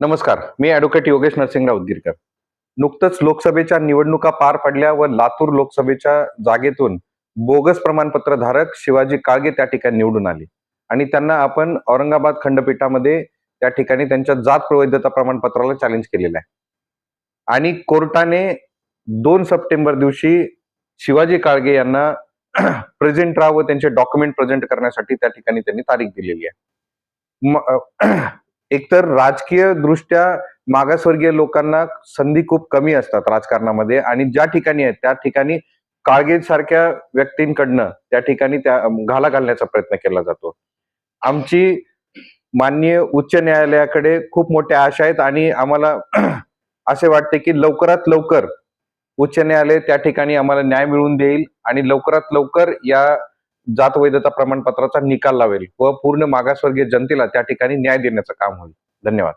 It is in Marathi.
नमस्कार मी ॲडव्होकेट योगेश नरसिंगराव उदगीरकर. नुकतंच लोकसभेच्या निवडणुका पार पडल्या व लातूर लोकसभेच्या जागेतून बोगस प्रमाणपत्र धारक शिवाजी काळगे त्या ठिकाणी निवडून आले. आणि त्यांना आपण औरंगाबाद खंडपीठामध्ये त्या ठिकाणी त्यांच्या जात प्रवैधता प्रमाणपत्राला चॅलेंज केलेलं आहे. आणि कोर्टाने दोन सप्टेंबर दिवशी शिवाजी काळगे यांना प्रेझेंट राहा व त्यांचे डॉक्युमेंट प्रेझेंट करण्यासाठी त्या ठिकाणी त्यांनी तारीख दिलेली आहे. एकतर राजकीय दृष्ट्या मागासवर्गीय लोकांना संधी खूप कमी असतात राजकारणामध्ये आणि ज्या ठिकाणी आहेत त्या ठिकाणी काळगे सारख्या व्यक्तींकडनं त्या ठिकाणी त्या घाला घालण्याचा प्रयत्न केला जातो. आमची माननीय उच्च न्यायालयाकडे खूप मोठ्या आशा आहेत आणि आम्हाला असे वाटते की लवकरात लवकर उच्च न्यायालय त्या ठिकाणी आम्हाला न्याय मिळवून देईल आणि लवकरात लवकर या जात वैधता प्रमाणपत्राचा निकाल लावेल व पूर्ण मागासवर्गीय जनतेला त्या ठिकाणी न्याय देण्याचं काम होईल. धन्यवाद.